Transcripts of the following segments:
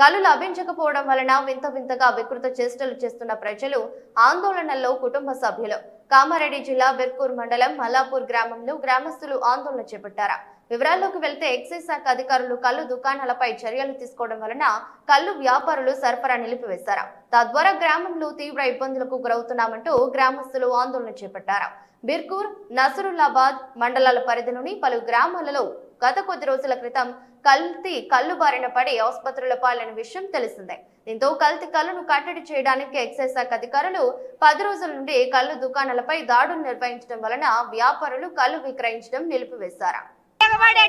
కళ్ళు లభించకపోవడం వలన వింత వింతగా వికృత చేష్టలు చేస్తున్న ప్రజలు ఆందోళనలో కుటుంబ సభ్యులు. కామారెడ్డి జిల్లా బెర్కూర్ మండలం మల్లాపూర్ గ్రామంలో గ్రామస్తులు ఆందోళన చేపట్టారు. వివరాల్లోకి వెళ్తే ఎక్సైజ్ శాఖ అధికారులు కళ్ళు దుకాణాలపై చర్యలు తీసుకోవడం వలన కళ్ళు వ్యాపారులు సరఫరా నిలిపివేశారు. తద్వారా గ్రామంలో తీవ్ర ఇబ్బందులకు గురవుతున్నామంటూ గ్రామస్తులు ఆందోళన చేపట్టారు. బిర్కూర్ నసరుల్లాబాద్ మండలాల పరిధిలోని పలు గ్రామాలలో గత కొద్ది రోజుల క్రితం కల్తీ కళ్ళు బారిన పడి ఆసుపత్రుల పాలైన విషయం తెలిసిందే. దీంతో కల్తీ కళ్ళను కట్టడి చేయడానికి ఎక్సైజ్ శాఖ అధికారులు పది రోజుల నుండి కళ్ళు దుకాణాలపై దాడులు నిర్వహించడం వలన వ్యాపారులు కళ్ళు విక్రయించడం నిలిపివేశారు. ఎగబడి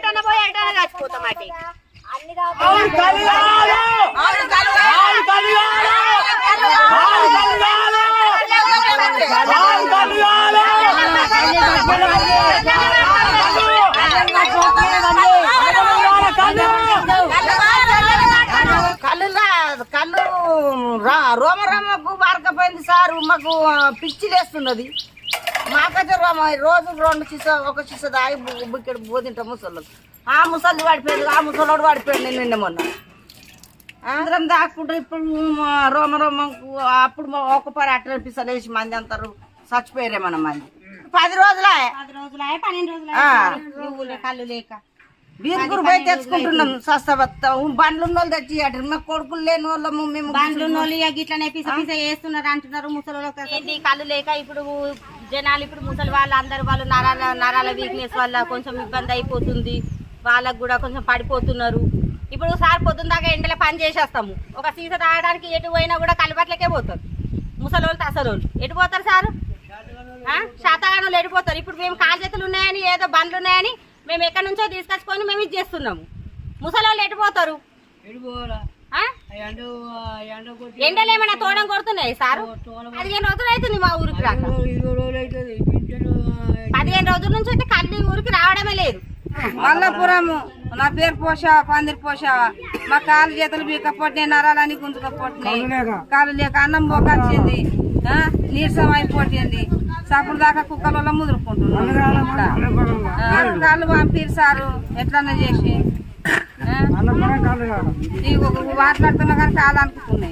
రా- రోమ రోమకు బారకపోయింది సారు. మాకు పిచ్చి లేస్తున్నది. మాకైతే రోమ రోజు రెండు చిస ఒక చిస దాగి బుక్కడ బోధింటాం ముసళ్ళు ఆ ముసలి పడిపోయింది ఆ ముసలోడు పడిపోయింది నిన్న మొన్న. అందరం దాక్కుంటారు ఇప్పుడు రోమ రోమకు అప్పుడు ఒక పరి అట్లా అనిపిస్తుంది. వేసి మంది అంటారు చచ్చిపోయారే మన మంది పది రోజులే పది రోజులు పన్నెండు రోజులు. కళ్ళు లేక. బీరుగురు పోయి తెచ్చుకుంటున్నాం సస్తబత్త బండ్లు ఉన్న వాళ్ళు తెచ్చి అటు మా కొడుకులు లేని వాళ్ళము మేము బండ్లు ఉన్నోళ్ళు ఇక గిట్లనే పిస పిస వేస్తున్నారు అంటున్నారు ముసలి కళ్ళు లేక ఇప్పుడు జనాలు ఇప్పుడు ముసలి వాళ్ళు అందరు వాళ్ళు నరాల నరాల వీక్నెస్ వల్ల కొంచెం ఇబ్బంది అయిపోతుంది. వాళ్ళకు కూడా కొంచెం పడిపోతున్నారు. ఇప్పుడు సార్ పొద్దున్న దాకా ఎండలో పని చేసేస్తాము. ఒక సీస తాగడానికి ఎటు పోయినా కూడా కలబట్లకే పోతారు. ముసలి వాళ్ళు అసలు ఎటు పోతారు సారు? శాతగానులు ఎడిపోతారు ఇప్పుడు మేము కాలు చేతులు ఉన్నాయని ఏదో బండ్లు ఉన్నాయని మేము ఎక్కడి నుంచో తీసుకొచ్చుకొని మేము ఇది చేస్తున్నాము. ముసలి వాళ్ళు ఎడిపోతారు ఆ? ఎండలు ఏమైనా తోడం కొడుతున్నాయి సారు? పదిహేను రోజులు అవుతుంది మా ఊరికి రాక. పదిహేను రోజుల నుంచి అయితే కళ్ళు ఊరికి రావడమే లేదు. మల్లపురము నా పేరు పోషా పందిరి పోషా. మా కాలు చేతులు బీకపోతే నరాలని గుంజుకపోతున్నాయి. కాలు లేక. అన్నం పోకొచ్చింది ఆ, నీరసం అయిపోతుంది. సప్పుడు దాకా కుక్కల ముదురుకుంటున్నాం కాళ్ళు పంపిరు సారు. ఎట్లన్నా చేసి. మాట్లాడుతున్నా కానీ ఆ.